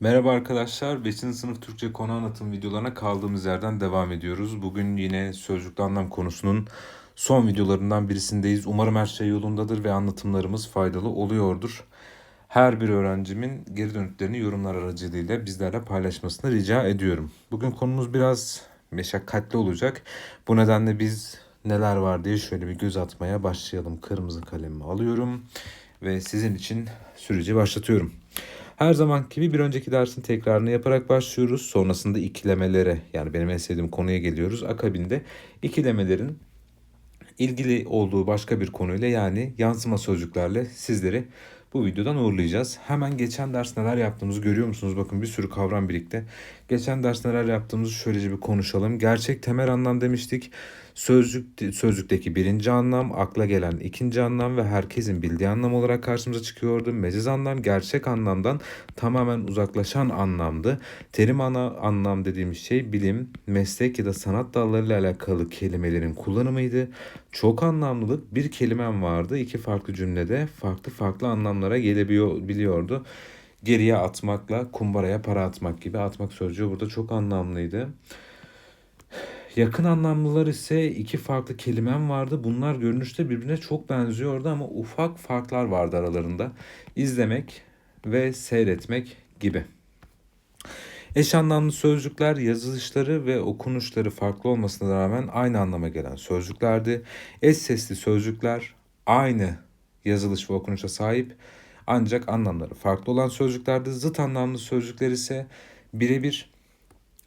Merhaba arkadaşlar. 5. sınıf Türkçe konu anlatım videolarına kaldığımız yerden devam ediyoruz. Bugün yine sözcükte anlam konusunun son videolarından birisindeyiz. Umarım her şey yolundadır ve anlatımlarımız faydalı oluyordur. Her bir öğrencimin geri dönütlerini yorumlar aracılığıyla bizlerle paylaşmasını rica ediyorum. Bugün konumuz biraz meşakkatli olacak. Bu nedenle biz neler var diye şöyle bir göz atmaya başlayalım. Kırmızı kalemimi alıyorum ve sizin için süreci başlatıyorum. Her zaman gibi bir önceki dersin tekrarını yaparak başlıyoruz. Sonrasında ikilemelere yani benim en sevdiğim konuya geliyoruz. Akabinde ikilemelerin ilgili olduğu başka bir konuyla yani yansıma sözcüklerle sizleri bu videodan uğurlayacağız. Hemen geçen ders neler yaptığımızı görüyor musunuz? Bakın bir sürü kavram birlikte. Geçen ders neler yaptığımızı şöylece bir konuşalım. Gerçek temel anlam demiştik. Sözcük, sözcükteki birinci anlam, akla gelen ikinci anlam ve herkesin bildiği anlam olarak karşımıza çıkıyordu. Meciz anlam gerçek anlamdan tamamen uzaklaşan anlamdı. Terim ana anlam dediğimiz şey bilim, meslek ya da sanat dallarıyla alakalı kelimelerin kullanımıydı. Çok anlamlılık bir kelimem vardı. İki farklı cümlede farklı farklı anlamlara gelebiliyordu. Geriye atmakla kumbaraya para atmak gibi atmak sözcüğü burada çok anlamlıydı. Yakın anlamlılar ise iki farklı kelimem vardı. Bunlar görünüşte birbirine çok benziyordu ama ufak farklar vardı aralarında. İzlemek ve seyretmek gibi. Eş anlamlı sözcükler yazılışları ve okunuşları farklı olmasına rağmen aynı anlama gelen sözcüklerdi. Eş sesli sözcükler aynı yazılış ve okunuşa sahip ancak anlamları farklı olan sözcüklerdi. Zıt anlamlı sözcükler ise birebir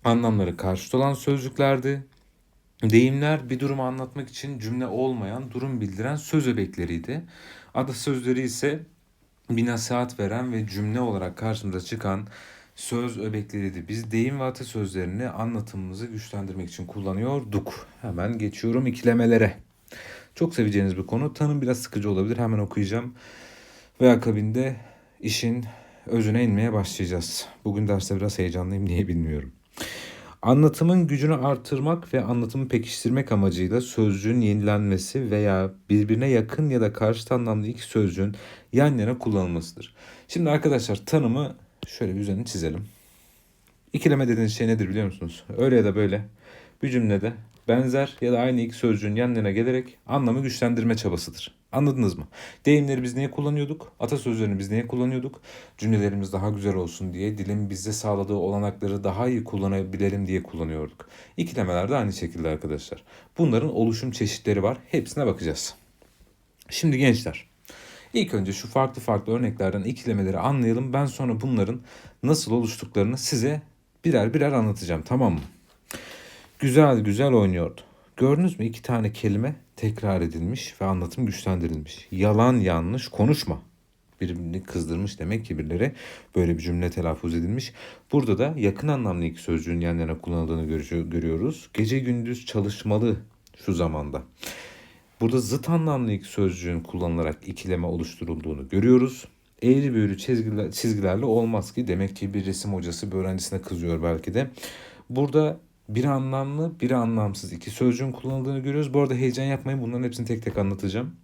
anlamları karşıt olan sözcüklerdi. Deyimler bir durumu anlatmak için cümle olmayan, durum bildiren söz öbekleriydi. Atasözleri ise bir nasihat veren ve cümle olarak karşımıza çıkan söz öbekleriydi. Biz deyim ve atasözlerini anlatımımızı güçlendirmek için kullanıyorduk. Hemen geçiyorum ikilemelere. Çok seveceğiniz bir konu. Tanım biraz sıkıcı olabilir. Hemen okuyacağım. Ve akabinde işin özüne inmeye başlayacağız. Bugün derste biraz heyecanlıyım niye bilmiyorum. Anlatımın gücünü artırmak ve anlatımı pekiştirmek amacıyla sözcüğün yenilenmesi veya birbirine yakın ya da karşıt anlamlı iki sözcüğün yan yana kullanılmasıdır. Şimdi arkadaşlar tanımı şöyle bir üzerine çizelim. İkileme dediğiniz şey nedir biliyor musunuz? Öyle ya da böyle bir cümlede benzer ya da aynı iki sözcüğün yan yana gelerek anlamı güçlendirme çabasıdır. Anladınız mı? Deyimleri biz niye kullanıyorduk? Atasözlerini biz niye kullanıyorduk? Cümlelerimiz daha güzel olsun diye, dilin bize sağladığı olanakları daha iyi kullanabilelim diye kullanıyorduk. İkilemeler de aynı şekilde arkadaşlar. Bunların oluşum çeşitleri var. Hepsine bakacağız. Şimdi gençler, ilk önce şu farklı farklı örneklerden ikilemeleri anlayalım. Ben sonra bunların nasıl oluştuklarını size birer birer anlatacağım. Tamam mı? Güzel güzel oynuyordu. Gördünüz mü iki tane kelime tekrar edilmiş ve anlatım güçlendirilmiş. Yalan yanlış konuşma. Birbirini kızdırmış demek ki birileri böyle bir cümle telaffuz edilmiş. Burada da yakın anlamlı iki sözcüğün yan yana kullanıldığını görüyoruz. Gece gündüz çalışmalı şu zamanda. Burada zıt anlamlı iki sözcüğün kullanılarak ikileme oluşturulduğunu görüyoruz. Eğri büğrü çizgiler, çizgilerle olmaz ki demek ki bir resim hocası bir öğrencisine kızıyor belki de. Burada bir anlamlı, bir anlamsız iki sözcüğün kullanıldığını görüyoruz. Bu arada heyecan yapmayın. Bunların hepsini tek tek anlatacağım.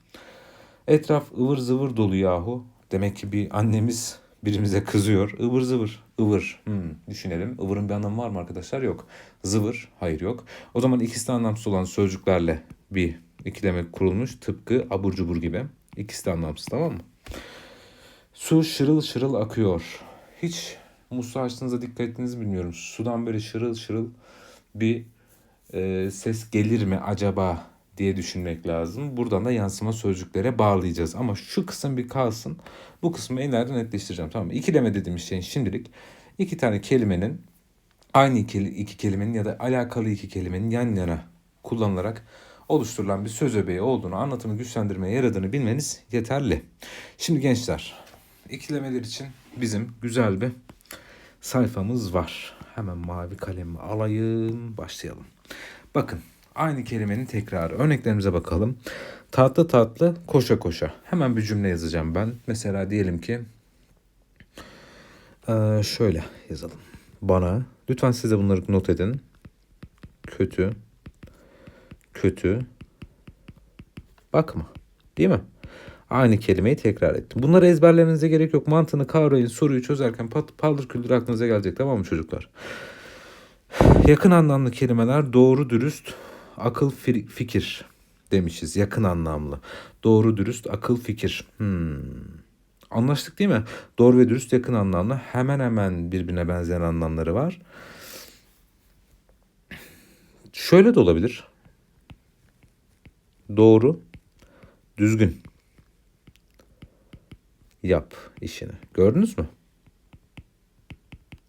Etraf ıvır zıvır dolu yahu. Demek ki bir annemiz birimize kızıyor. Ivır zıvır. ıvır. Hmm, düşünelim. Ivırın bir anlamı var mı arkadaşlar? Yok. Zıvır. Hayır yok. O zaman ikisi de anlamsız olan sözcüklerle bir ikileme kurulmuş. Tıpkı abur cubur gibi. İkisi de anlamsız tamam mı? Su şırıl şırıl akıyor. Hiç musluğu açtığınızda dikkat ettiniz bilmiyorum. Sudan böyle şırıl şırıl bir e, ses gelir mi acaba diye düşünmek lazım. Buradan da yansıma sözcüklere bağlayacağız. Ama şu kısım bir kalsın. Bu kısmı ileride netleştireceğim. Tamam mı? İkileme dediğimiz şeyin şimdilik iki tane kelimenin aynı iki, iki kelimenin ya da alakalı iki kelimenin yan yana kullanılarak oluşturulan bir söz öbeği olduğunu, anlatımı güçlendirmeye yaradığını bilmeniz yeterli. Şimdi gençler, ikilemeler için bizim güzel bir sayfamız var. Hemen mavi kalemi alayım. Başlayalım. Bakın aynı kelimenin tekrarı. Örneklerimize bakalım. Tatlı tatlı koşa koşa. Hemen bir cümle yazacağım ben. Mesela diyelim ki şöyle yazalım. Bana lütfen siz de bunları not edin. Kötü kötü bakma. Değil mi? Aynı kelimeyi tekrar ettim. Bunları ezberlemenize gerek yok. Mantığını kavrayın. Soruyu çözerken pat, paldır küldür aklınıza gelecek. Tamam mı çocuklar? Yakın anlamlı kelimeler doğru, dürüst, akıl, fi- fikir demişiz. Yakın anlamlı. Doğru, dürüst, akıl, fikir. Hmm. Anlaştık değil mi? Doğru ve dürüst yakın anlamlı. Hemen hemen birbirine benzeyen anlamları var. Şöyle de olabilir. Doğru, düzgün. Yap işini. Gördünüz mü?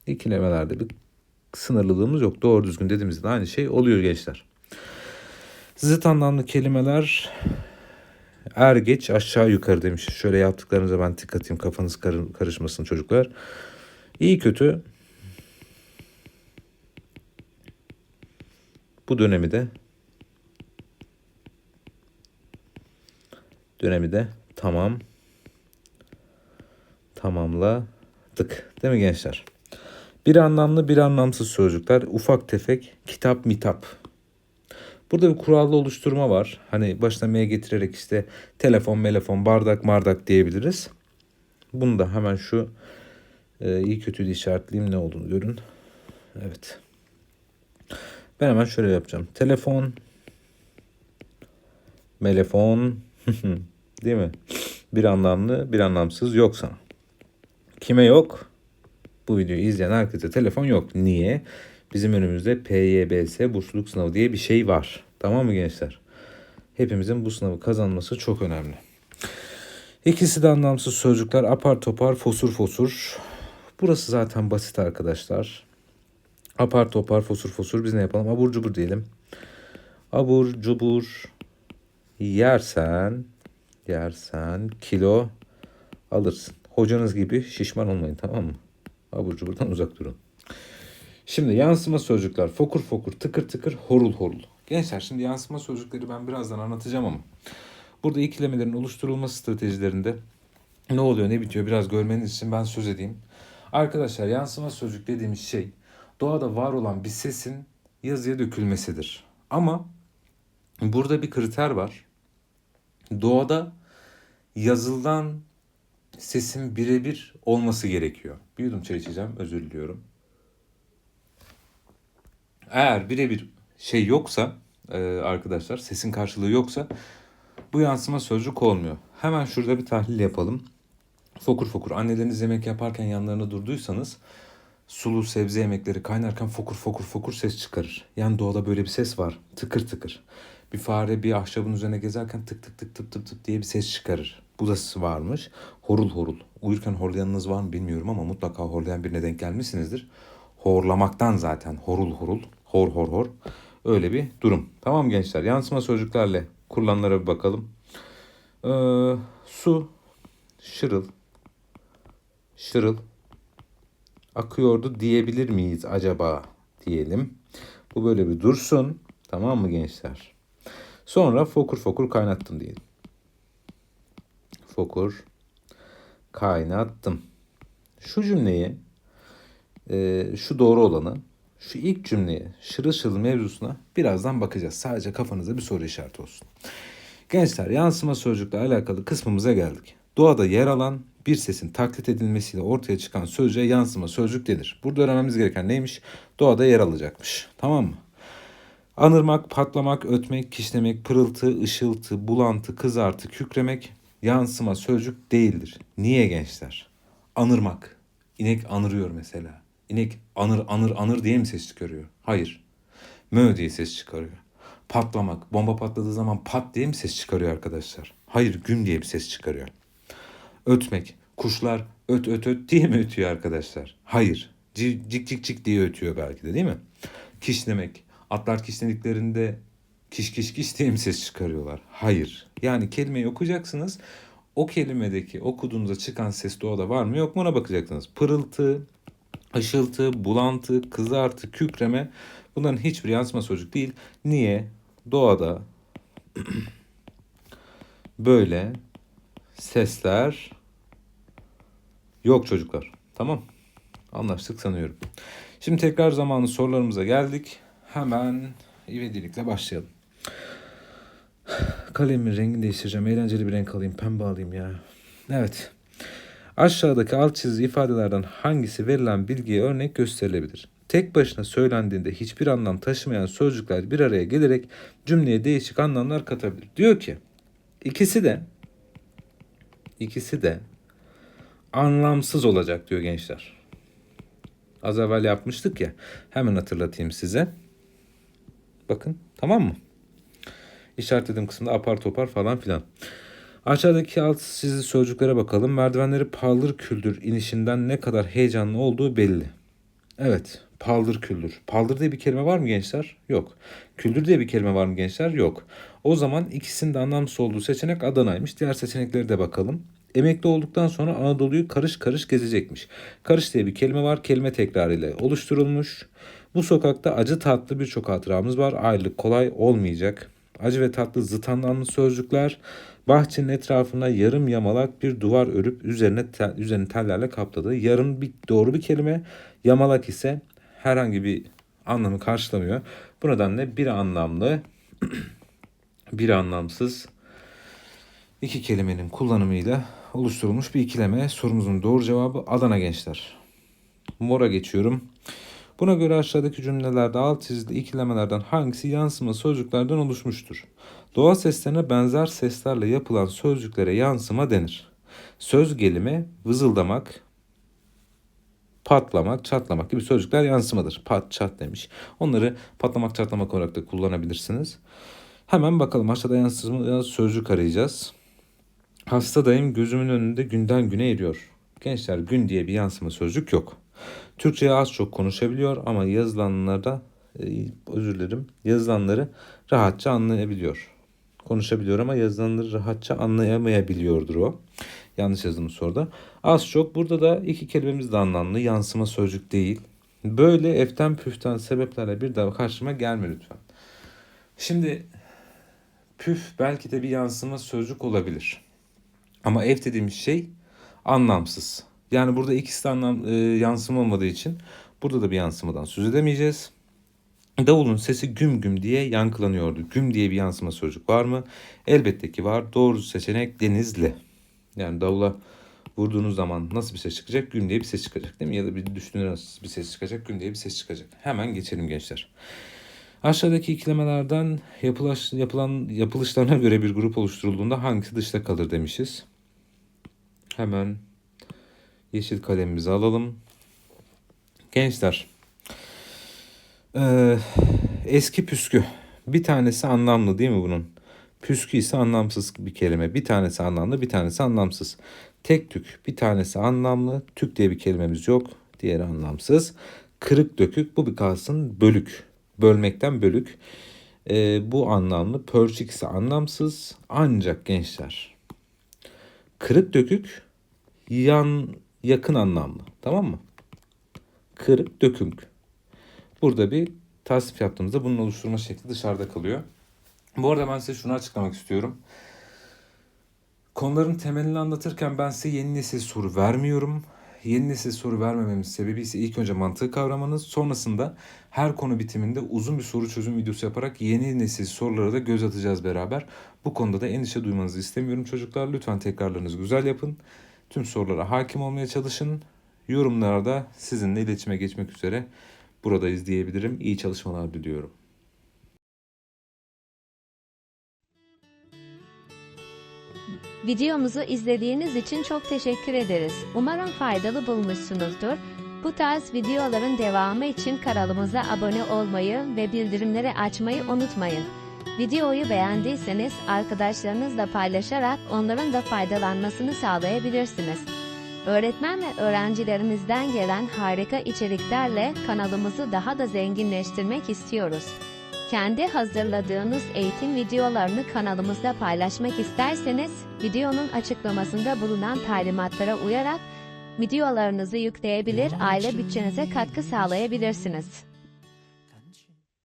İkilemelerde bir sınırlılığımız yok. Doğru düzgün dediğimizde aynı şey oluyor gençler. Zıt anlamlı kelimeler er geç aşağı yukarı demiş. Şöyle yaptıklarınıza ben tık atayım kafanız karı- karışmasın çocuklar. İyi kötü bu dönemi de dönemi de tamam tamamladık. Değil mi gençler? Bir anlamlı bir anlamsız sözcükler. Ufak tefek kitap mitap. Burada bir kurallı oluşturma var. Hani başına m'ye getirerek işte telefon, melefon, bardak, mardak diyebiliriz. Bunu da hemen şu e, iyi kötü işaretleyeyim ne olduğunu görün. Evet. Ben hemen şöyle yapacağım. Telefon, melefon, değil mi? Bir anlamlı, bir anlamsız yok sana. Kime yok? Bu videoyu izleyen herkese telefon yok. Niye? Bizim önümüzde PYBS bursluluk sınavı diye bir şey var. Tamam mı gençler? Hepimizin bu sınavı kazanması çok önemli. İkisi de anlamsız sözcükler apar topar fosur fosur. Burası zaten basit arkadaşlar. Apar topar fosur fosur biz ne yapalım? Abur cubur diyelim. Abur cubur yersen yersen kilo alırsın. Hocanız gibi şişman olmayın tamam mı? Abur cuburdan uzak durun. Şimdi yansıma sözcükler fokur fokur tıkır tıkır horul horul. Gençler şimdi yansıma sözcükleri ben birazdan anlatacağım ama burada ikilemelerin oluşturulma stratejilerinde ne oluyor ne bitiyor biraz görmeniz için ben söz edeyim. Arkadaşlar yansıma sözcük dediğimiz şey doğada var olan bir sesin yazıya dökülmesidir. Ama burada bir kriter var. Doğada yazıldan sesin birebir olması gerekiyor. Bir yudum çay içeceğim özür diliyorum. Eğer birebir şey yoksa e, arkadaşlar sesin karşılığı yoksa bu yansıma sözcük olmuyor. Hemen şurada bir tahlil yapalım. Fokur fokur anneleriniz yemek yaparken yanlarına durduysanız sulu sebze yemekleri kaynarken fokur fokur fokur ses çıkarır. Yani doğada böyle bir ses var. Tıkır tıkır. Bir fare bir ahşabın üzerine gezerken tık tık tık tıp tıp tıp diye bir ses çıkarır. Bu da varmış. Horul horul. Uyurken horlayanınız var mı bilmiyorum ama mutlaka horlayan birine denk gelmişsinizdir. Horlamaktan zaten horul horul. Hor hor hor. Öyle bir durum. Tamam gençler yansıma sözcüklerle kurulanlara bir bakalım. Ee, su, şırıl, şırıl, akıyordu diyebilir miyiz acaba diyelim. Bu böyle bir dursun. Tamam mı gençler? Sonra fokur fokur kaynattım diyelim. Fokur kaynattım. Şu cümleyi e, şu doğru olanı şu ilk cümleye şırıl şırıl mevzusuna birazdan bakacağız. Sadece kafanızda bir soru işareti olsun. Gençler yansıma sözcükle alakalı kısmımıza geldik. Doğada yer alan bir sesin taklit edilmesiyle ortaya çıkan sözcüğe yansıma sözcük denir. Burada öğrenmemiz gereken neymiş? Doğada yer alacakmış. Tamam mı? Anırmak, patlamak, ötmek, kişnemek, pırıltı, ışıltı, bulantı, kızartı, kükremek yansıma sözcük değildir. Niye gençler? Anırmak. İnek anırıyor mesela. İnek anır anır anır diye mi ses çıkarıyor? Hayır. Mö diye ses çıkarıyor. Patlamak. Bomba patladığı zaman pat diye mi ses çıkarıyor arkadaşlar? Hayır güm diye bir ses çıkarıyor. Ötmek. Kuşlar öt öt öt diye mi ötüyor arkadaşlar? Hayır. Cik cik cik, diye ötüyor belki de değil mi? Kişnemek. Atlar kişnediklerinde kiş kiş kiş diye mi ses çıkarıyorlar? Hayır. Yani kelimeyi okuyacaksınız. O kelimedeki okuduğunuzda çıkan ses doğada var mı yok mu ona bakacaksınız. Pırıltı, ışıltı, bulantı, kızartı, kükreme bunların hiçbir yansıma sözcük değil. Niye? Doğada böyle sesler yok çocuklar. Tamam. Anlaştık sanıyorum. Şimdi tekrar zamanı sorularımıza geldik. Hemen ivedilikle başlayalım. Kalemin rengini değiştireceğim. Eğlenceli bir renk alayım. Pembe alayım ya. Evet. Aşağıdaki alt çizili ifadelerden hangisi verilen bilgiye örnek gösterilebilir? Tek başına söylendiğinde hiçbir anlam taşımayan sözcükler bir araya gelerek cümleye değişik anlamlar katabilir. Diyor ki ikisi de ikisi de anlamsız olacak diyor gençler. Az evvel yapmıştık ya. Hemen hatırlatayım size. Bakın tamam mı? İşaretlediğim kısımda apar topar falan filan. Aşağıdaki alt çizili sözcüklere bakalım. Merdivenleri paldır küldür inişinden ne kadar heyecanlı olduğu belli. Evet, paldır küldür. Paldır diye bir kelime var mı gençler? Yok. Küldür diye bir kelime var mı gençler? Yok. O zaman ikisinin de anlamsız olduğu seçenek Adana'ymış. Diğer seçenekleri de bakalım. Emekli olduktan sonra Anadolu'yu karış karış gezecekmiş. Karış diye bir kelime var. Kelime tekrarıyla oluşturulmuş. Bu sokakta acı tatlı birçok hatıramız var. Ayrılık kolay olmayacak. Acı ve tatlı zıt anlamlı sözcükler. Bahçenin etrafına yarım yamalak bir duvar örüp üzerine tel, üzerini tellerle kapladı. Yarım bir doğru bir kelime. Yamalak ise herhangi bir anlamı karşılamıyor. Bu nedenle bir anlamlı, bir anlamsız iki kelimenin kullanımıyla oluşturulmuş bir ikileme. Sorumuzun doğru cevabı Adana gençler. Mora geçiyorum. Buna göre aşağıdaki cümlelerde alt çizili ikilemelerden hangisi yansıma sözcüklerden oluşmuştur? Doğal seslerine benzer seslerle yapılan sözcüklere yansıma denir. Söz gelimi vızıldamak, patlamak, çatlamak gibi sözcükler yansımadır. Pat, çat demiş. Onları patlamak, çatlamak olarak da kullanabilirsiniz. Hemen bakalım aşağıda yansıma sözcük arayacağız. Hastadayım gözümün önünde günden güne eriyor. Gençler gün diye bir yansıma sözcük yok. Türkçe'ye az çok konuşabiliyor ama yazılanlarda e, özür dilerim yazılanları rahatça anlayabiliyor. Konuşabiliyor ama yazılanları rahatça anlayamayabiliyordur o. Yanlış yazılmış soruda. Az çok burada da iki kelimemiz de anlamlı. Yansıma sözcük değil. Böyle eften püften sebeplerle bir daha karşıma gelme lütfen. Şimdi püf belki de bir yansıma sözcük olabilir. Ama ev dediğimiz şey anlamsız. Yani burada ikisi de anlam e, yansıma olmadığı için burada da bir yansımadan söz edemeyeceğiz. Davulun sesi güm güm diye yankılanıyordu. Güm diye bir yansıma sözcük var mı? Elbette ki var. Doğru seçenek denizli. Yani davula vurduğunuz zaman nasıl bir ses çıkacak? Güm diye bir ses çıkacak değil mi? Ya da bir düşünün bir ses çıkacak? Güm diye bir ses çıkacak. Hemen geçelim gençler. Aşağıdaki ikilemelerden yapılaş, yapılan yapılışlarına göre bir grup oluşturulduğunda hangisi dışta kalır demişiz. Hemen yeşil kalemimizi alalım. Gençler, ee, eski püskü. Bir tanesi anlamlı değil mi bunun? Püskü ise anlamsız bir kelime. Bir tanesi anlamlı, bir tanesi anlamsız. Tek tük, bir tanesi anlamlı. Tük diye bir kelimemiz yok. Diğeri anlamsız. Kırık dökük, bu bir kalsın bölük. Bölmekten bölük. Ee, bu anlamlı. Pörçük ise anlamsız. Ancak gençler. Kırık dökük yan yakın anlamlı. Tamam mı? Kırık dökünk. Burada bir tasnif yaptığımızda bunun oluşturma şekli dışarıda kalıyor. Bu arada ben size şunu açıklamak istiyorum. Konuların temelini anlatırken ben size yeni nesil soru vermiyorum. Yeni nesil soru vermememin sebebi ise ilk önce mantığı kavramanız. Sonrasında her konu bitiminde uzun bir soru çözüm videosu yaparak yeni nesil sorulara da göz atacağız beraber. Bu konuda da endişe duymanızı istemiyorum çocuklar. Lütfen tekrarlarınızı güzel yapın. Tüm sorulara hakim olmaya çalışın. Yorumlarda sizinle iletişime geçmek üzere buradayız diyebilirim. İyi çalışmalar diliyorum. Videomuzu izlediğiniz için çok teşekkür ederiz. Umarım faydalı bulmuşsunuzdur. Bu tarz videoların devamı için kanalımıza abone olmayı ve bildirimleri açmayı unutmayın. Videoyu beğendiyseniz arkadaşlarınızla paylaşarak onların da faydalanmasını sağlayabilirsiniz. Öğretmen ve öğrencilerimizden gelen harika içeriklerle kanalımızı daha da zenginleştirmek istiyoruz. Kendi hazırladığınız eğitim videolarını kanalımızda paylaşmak isterseniz, videonun açıklamasında bulunan talimatlara uyarak videolarınızı yükleyebilir, aile bütçenize katkı sağlayabilirsiniz.